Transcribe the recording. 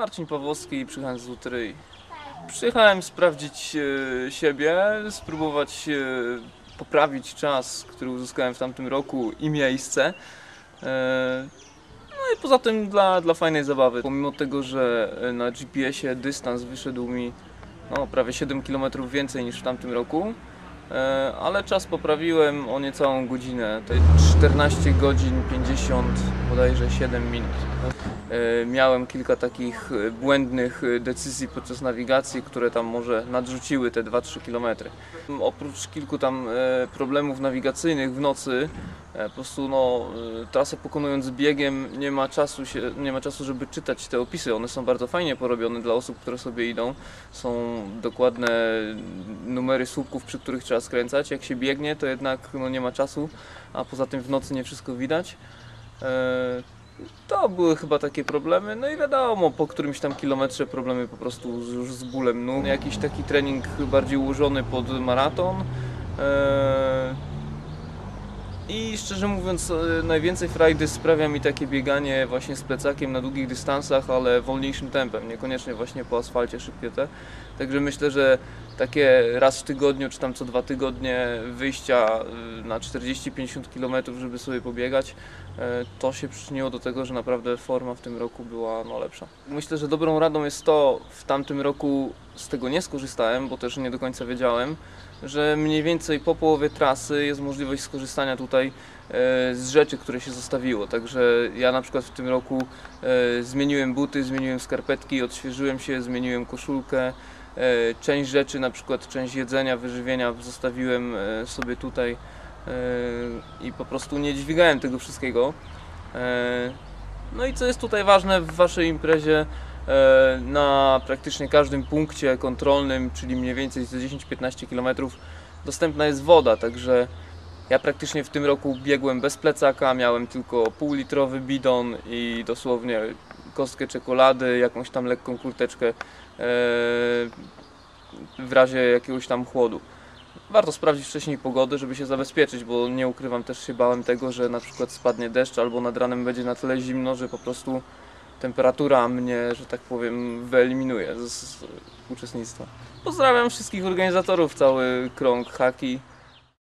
Marcin Pawłowski, przyjechałem z Lutryi. Przyjechałem sprawdzić e, siebie, spróbować e, poprawić czas, który uzyskałem w tamtym roku i miejsce. E, no i poza tym dla, dla fajnej zabawy. Pomimo tego, że na GPS-ie dystans wyszedł mi no, prawie 7 km więcej niż w tamtym roku, ale czas poprawiłem o niecałą godzinę. To jest 14 godzin 50 bodajże 7 minut. E, Miałem kilka takich e, błędnych e, decyzji podczas nawigacji, które tam może nadrzuciły te 2-3 km. Oprócz kilku tam e, problemów nawigacyjnych w nocy, e, po prostu no, e, trasę pokonując biegiem nie ma, czasu się, nie ma czasu, żeby czytać te opisy. One są bardzo fajnie porobione dla osób, które sobie idą. Są dokładne numery słupków, przy których trzeba skręcać. Jak się biegnie, to jednak no, nie ma czasu, a poza tym w nocy nie wszystko widać. E, to były chyba takie problemy, no i wiadomo, po którymś tam kilometrze problemy po prostu już z bólem nóg. Jakiś taki trening bardziej ułożony pod maraton. Eee, I szczerze mówiąc, e, najwięcej frajdy sprawia mi takie bieganie właśnie z plecakiem na długich dystansach, ale wolniejszym tempem, niekoniecznie właśnie po asfalcie szybkiete. Także myślę, że takie raz w tygodniu, czy tam co dwa tygodnie wyjścia y, na 40-50 km, żeby sobie pobiegać, e, to się przyczyniło do tego, że naprawdę forma w tym roku była no, lepsza. Myślę, że dobrą radą jest to, w tamtym roku z tego nie skorzystałem, bo też nie do końca wiedziałem, że mniej więcej po połowie trasy jest możliwość skorzystania tutaj e, z rzeczy, które się zostawiło. Także ja na przykład w tym roku zmieniłem buty, zmieniłem skarpetki, odświeżyłem się, zmieniłem koszulkę. E, Część rzeczy, na przykład część jedzenia, wyżywienia zostawiłem e, sobie tutaj e, i po prostu nie dźwigałem tego wszystkiego. No i co jest tutaj ważne w Waszej imprezie, na praktycznie każdym punkcie kontrolnym, czyli mniej więcej za 10-15 km, dostępna jest woda, także ja praktycznie w tym roku biegłem bez plecaka, miałem tylko półlitrowy bidon i dosłownie kostkę czekolady, jakąś tam lekką kurteczkę e, w razie jakiegoś tam chłodu. Warto sprawdzić wcześniej pogodę, żeby się zabezpieczyć, bo nie ukrywam, też się bałem tego, że na przykład spadnie deszcz albo nad ranem będzie na tyle zimno, że po prostu temperatura mnie, że tak powiem, wyeliminuje z uczestnictwa. Pozdrawiam wszystkich organizatorów, cały krąg haki.